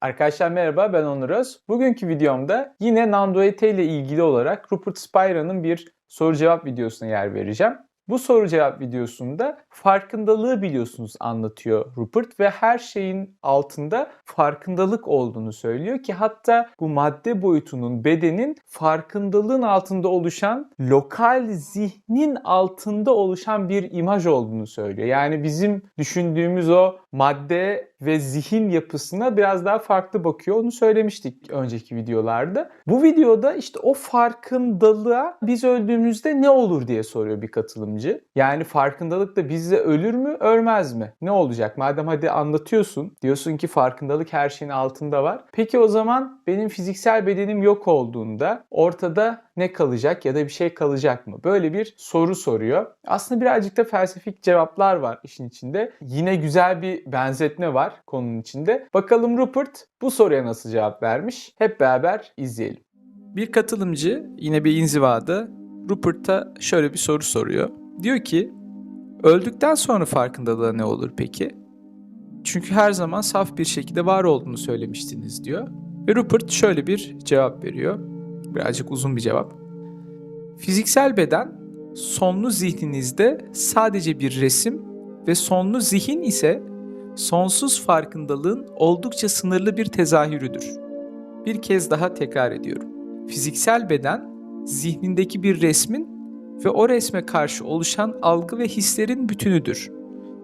Arkadaşlar merhaba ben Onur Öz. Bugünkü videomda yine non-dualite ile ilgili olarak Rupert Spira'nın bir soru cevap videosuna yer vereceğim. Bu soru cevap videosunda farkındalığı biliyorsunuz anlatıyor Rupert ve her şeyin altında farkındalık olduğunu söylüyor ki hatta bu madde boyutunun, bedenin farkındalığın altında oluşan lokal zihnin altında oluşan bir imaj olduğunu söylüyor. Yani bizim düşündüğümüz o madde ve zihin yapısına biraz daha farklı bakıyor. Onu söylemiştik önceki videolarda. Bu videoda işte o farkındalığa biz öldüğümüzde ne olur diye soruyor bir katılımcı. Yani farkındalık da bizde ölür mü, ölmez mi? Ne olacak? Madem hadi anlatıyorsun, diyorsun ki farkındalık her şeyin altında var. Peki o zaman benim fiziksel bedenim yok olduğunda ortada ne kalacak ya da bir şey kalacak mı? Böyle bir soru soruyor. Aslında birazcık da felsefik cevaplar var işin içinde. Yine güzel bir benzetme var konunun içinde. Bakalım Rupert bu soruya nasıl cevap vermiş? Hep beraber izleyelim. Bir katılımcı yine bir inzivada Rupert'a şöyle bir soru soruyor. Diyor ki öldükten sonra farkındalığa ne olur peki? Çünkü her zaman saf bir şekilde var olduğunu söylemiştiniz diyor. Ve Rupert şöyle bir cevap veriyor. Birazcık uzun bir cevap. Fiziksel beden sonlu zihninizde sadece bir resim ve sonlu zihin ise sonsuz farkındalığın oldukça sınırlı bir tezahürüdür. Bir kez daha tekrar ediyorum. Fiziksel beden zihnindeki bir resmin ve o resme karşı oluşan algı ve hislerin bütünüdür.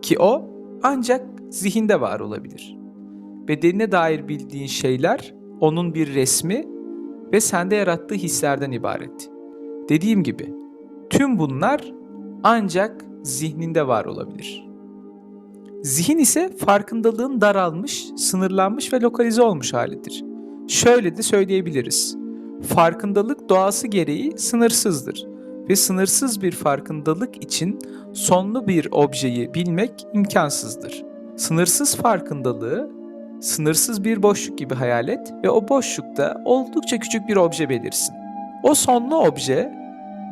Ki o ancak zihinde var olabilir. Bedenine dair bildiğin şeyler onun bir resmi ve sende yarattığı hislerden ibaret. Dediğim gibi tüm bunlar ancak zihninde var olabilir. Zihin ise farkındalığın daralmış, sınırlanmış ve lokalize olmuş halidir. Şöyle de söyleyebiliriz. Farkındalık doğası gereği sınırsızdır ve sınırsız bir farkındalık için sonlu bir objeyi bilmek imkansızdır. Sınırsız farkındalığı sınırsız bir boşluk gibi hayal et ve o boşlukta oldukça küçük bir obje belirsin. O sonlu obje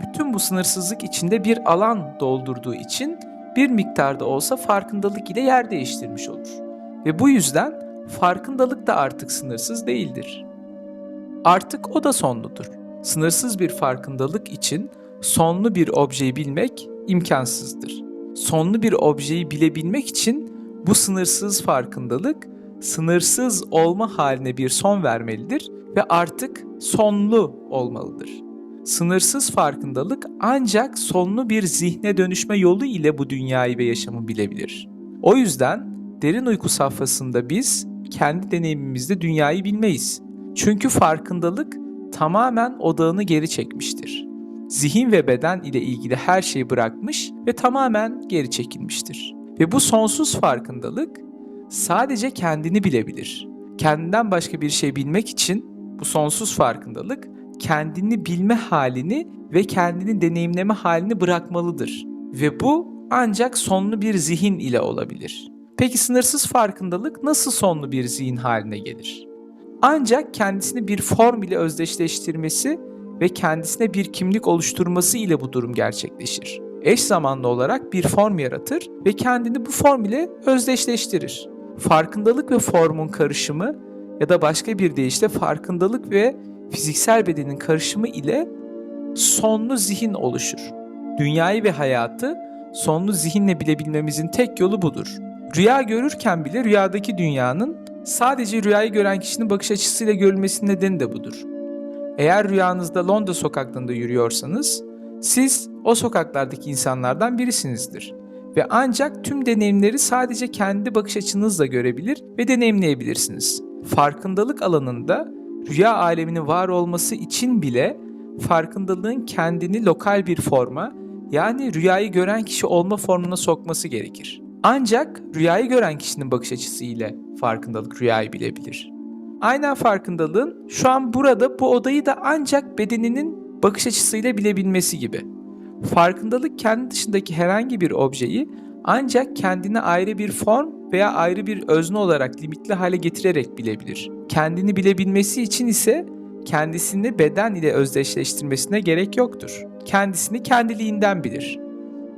bütün bu sınırsızlık içinde bir alan doldurduğu için bir miktarda olsa farkındalık ile yer değiştirmiş olur. Ve bu yüzden farkındalık da artık sınırsız değildir. Artık o da sonludur. Sınırsız bir farkındalık için sonlu bir objeyi bilmek imkansızdır. Sonlu bir objeyi bilebilmek için bu sınırsız farkındalık sınırsız olma haline bir son vermelidir ve artık sonlu olmalıdır. Sınırsız farkındalık ancak sonlu bir zihne dönüşme yolu ile bu dünyayı ve yaşamı bilebilir. O yüzden derin uyku safhasında biz kendi deneyimimizde dünyayı bilmeyiz. Çünkü farkındalık tamamen odağını geri çekmiştir. Zihin ve beden ile ilgili her şeyi bırakmış ve tamamen geri çekilmiştir. Ve bu sonsuz farkındalık sadece kendini bilebilir. Kendinden başka bir şey bilmek için bu sonsuz farkındalık kendini bilme halini ve kendini deneyimleme halini bırakmalıdır. Ve bu ancak sonlu bir zihin ile olabilir. Peki sınırsız farkındalık nasıl sonlu bir zihin haline gelir? Ancak kendisini bir form ile özdeşleştirmesi ve kendisine bir kimlik oluşturması ile bu durum gerçekleşir. Eş zamanlı olarak bir form yaratır ve kendini bu form ile özdeşleştirir. Farkındalık ve formun karışımı ya da başka bir deyişle farkındalık ve fiziksel bedenin karışımı ile sonlu zihin oluşur. Dünyayı ve hayatı sonlu zihinle bilebilmemizin tek yolu budur. Rüya görürken bile rüyadaki dünyanın sadece rüyayı gören kişinin bakış açısıyla görülmesinin nedeni de budur. Eğer rüyanızda Londra sokaklarında yürüyorsanız siz o sokaklardaki insanlardan birisinizdir ve ancak tüm deneyimleri sadece kendi bakış açınızla görebilir ve deneyimleyebilirsiniz. Farkındalık alanında rüya aleminin var olması için bile farkındalığın kendini lokal bir forma yani rüyayı gören kişi olma formuna sokması gerekir. Ancak rüyayı gören kişinin bakış açısı ile farkındalık rüyayı bilebilir. Aynen farkındalığın şu an burada bu odayı da ancak bedeninin bakış açısıyla bilebilmesi gibi. Farkındalık kendi dışındaki herhangi bir objeyi ancak kendine ayrı bir form veya ayrı bir özne olarak limitli hale getirerek bilebilir. Kendini bilebilmesi için ise kendisini beden ile özdeşleştirmesine gerek yoktur. Kendisini kendiliğinden bilir.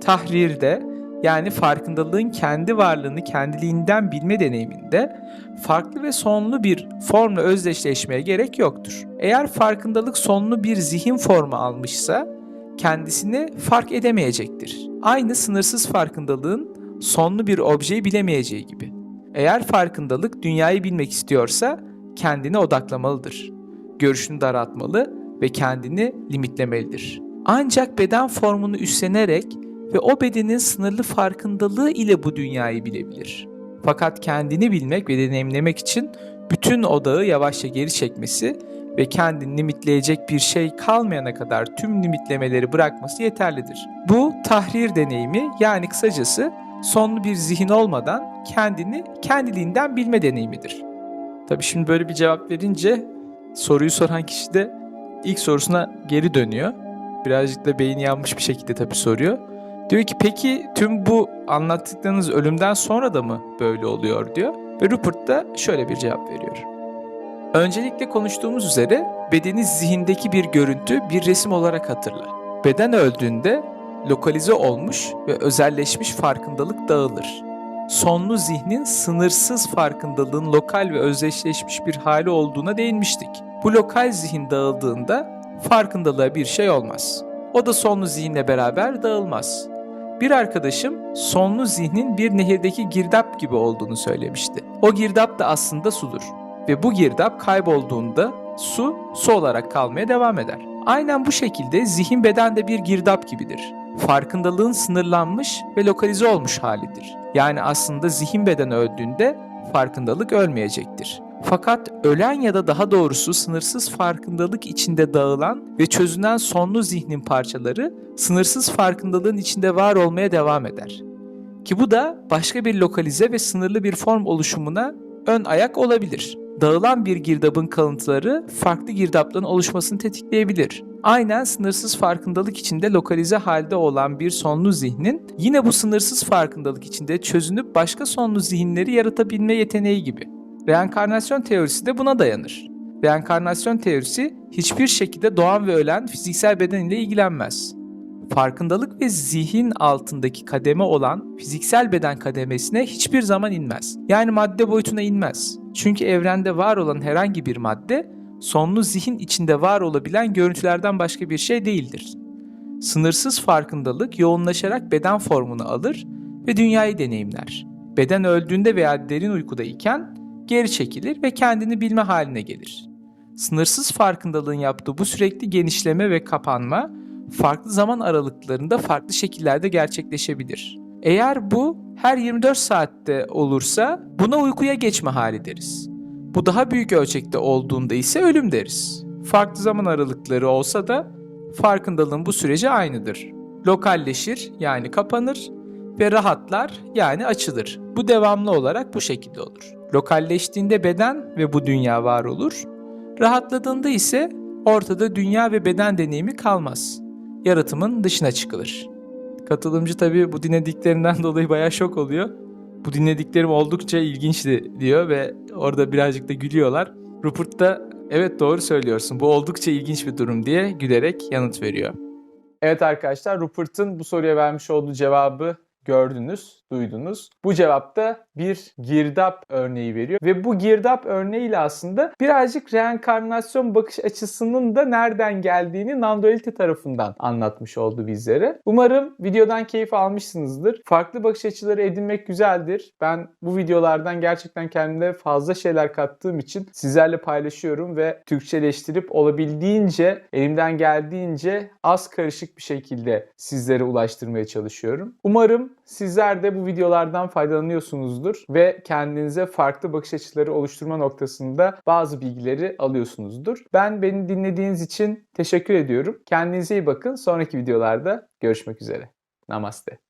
Tahrirde yani farkındalığın kendi varlığını kendiliğinden bilme deneyiminde farklı ve sonlu bir formla özdeşleşmeye gerek yoktur. Eğer farkındalık sonlu bir zihin formu almışsa kendisini fark edemeyecektir. Aynı sınırsız farkındalığın sonlu bir objeyi bilemeyeceği gibi. Eğer farkındalık dünyayı bilmek istiyorsa kendine odaklamalıdır. Görüşünü daraltmalı ve kendini limitlemelidir. Ancak beden formunu üstlenerek ve o bedenin sınırlı farkındalığı ile bu dünyayı bilebilir. Fakat kendini bilmek ve deneyimlemek için bütün odağı yavaşça geri çekmesi ve kendini limitleyecek bir şey kalmayana kadar tüm limitlemeleri bırakması yeterlidir. Bu tahrir deneyimi yani kısacası sonlu bir zihin olmadan kendini kendiliğinden bilme deneyimidir. Tabi şimdi böyle bir cevap verince soruyu soran kişi de ilk sorusuna geri dönüyor. Birazcık da beyni yanmış bir şekilde tabi soruyor. Diyor ki peki tüm bu anlattıklarınız ölümden sonra da mı böyle oluyor diyor. Ve Rupert da şöyle bir cevap veriyor. Öncelikle konuştuğumuz üzere bedeni zihindeki bir görüntü bir resim olarak hatırla. Beden öldüğünde lokalize olmuş ve özelleşmiş farkındalık dağılır. Sonlu zihnin sınırsız farkındalığın lokal ve özdeşleşmiş bir hali olduğuna değinmiştik. Bu lokal zihin dağıldığında farkındalığa bir şey olmaz. O da sonlu zihinle beraber dağılmaz. Bir arkadaşım sonlu zihnin bir nehirdeki girdap gibi olduğunu söylemişti. O girdap da aslında sudur ve bu girdap kaybolduğunda su su olarak kalmaya devam eder. Aynen bu şekilde zihin bedende bir girdap gibidir. Farkındalığın sınırlanmış ve lokalize olmuş halidir. Yani aslında zihin beden öldüğünde farkındalık ölmeyecektir. Fakat ölen ya da daha doğrusu sınırsız farkındalık içinde dağılan ve çözünen sonlu zihnin parçaları sınırsız farkındalığın içinde var olmaya devam eder. Ki bu da başka bir lokalize ve sınırlı bir form oluşumuna ön ayak olabilir. Dağılan bir girdabın kalıntıları farklı girdapların oluşmasını tetikleyebilir. Aynen sınırsız farkındalık içinde lokalize halde olan bir sonlu zihnin yine bu sınırsız farkındalık içinde çözünüp başka sonlu zihinleri yaratabilme yeteneği gibi. Reenkarnasyon teorisi de buna dayanır. Reenkarnasyon teorisi hiçbir şekilde doğan ve ölen fiziksel beden ile ilgilenmez. Farkındalık ve zihin altındaki kademe olan fiziksel beden kademesine hiçbir zaman inmez. Yani madde boyutuna inmez. Çünkü evrende var olan herhangi bir madde sonlu zihin içinde var olabilen görüntülerden başka bir şey değildir. Sınırsız farkındalık yoğunlaşarak beden formunu alır ve dünyayı deneyimler. Beden öldüğünde veya derin uykuda iken geri çekilir ve kendini bilme haline gelir. Sınırsız farkındalığın yaptığı bu sürekli genişleme ve kapanma farklı zaman aralıklarında farklı şekillerde gerçekleşebilir. Eğer bu her 24 saatte olursa buna uykuya geçme hali deriz. Bu daha büyük ölçekte olduğunda ise ölüm deriz. Farklı zaman aralıkları olsa da farkındalığın bu süreci aynıdır. Lokalleşir yani kapanır ve rahatlar yani açılır. Bu devamlı olarak bu şekilde olur. Lokalleştiğinde beden ve bu dünya var olur. Rahatladığında ise ortada dünya ve beden deneyimi kalmaz. Yaratımın dışına çıkılır. Katılımcı tabii bu dinlediklerinden dolayı bayağı şok oluyor. Bu dinlediklerim oldukça ilginçti diyor ve orada birazcık da gülüyorlar. Rupert da evet doğru söylüyorsun bu oldukça ilginç bir durum diye gülerek yanıt veriyor. Evet arkadaşlar Rupert'ın bu soruya vermiş olduğu cevabı gördünüz, duydunuz. Bu cevapta bir girdap örneği veriyor ve bu girdap örneğiyle aslında birazcık reenkarnasyon bakış açısının da nereden geldiğini non-duality tarafından anlatmış oldu bizlere. Umarım videodan keyif almışsınızdır. Farklı bakış açıları edinmek güzeldir. Ben bu videolardan gerçekten kendime fazla şeyler kattığım için sizlerle paylaşıyorum ve Türkçeleştirip olabildiğince elimden geldiğince az karışık bir şekilde sizlere ulaştırmaya çalışıyorum. Umarım Sizler de bu videolardan faydalanıyorsunuzdur ve kendinize farklı bakış açıları oluşturma noktasında bazı bilgileri alıyorsunuzdur. Ben beni dinlediğiniz için teşekkür ediyorum. Kendinize iyi bakın. Sonraki videolarda görüşmek üzere. Namaste.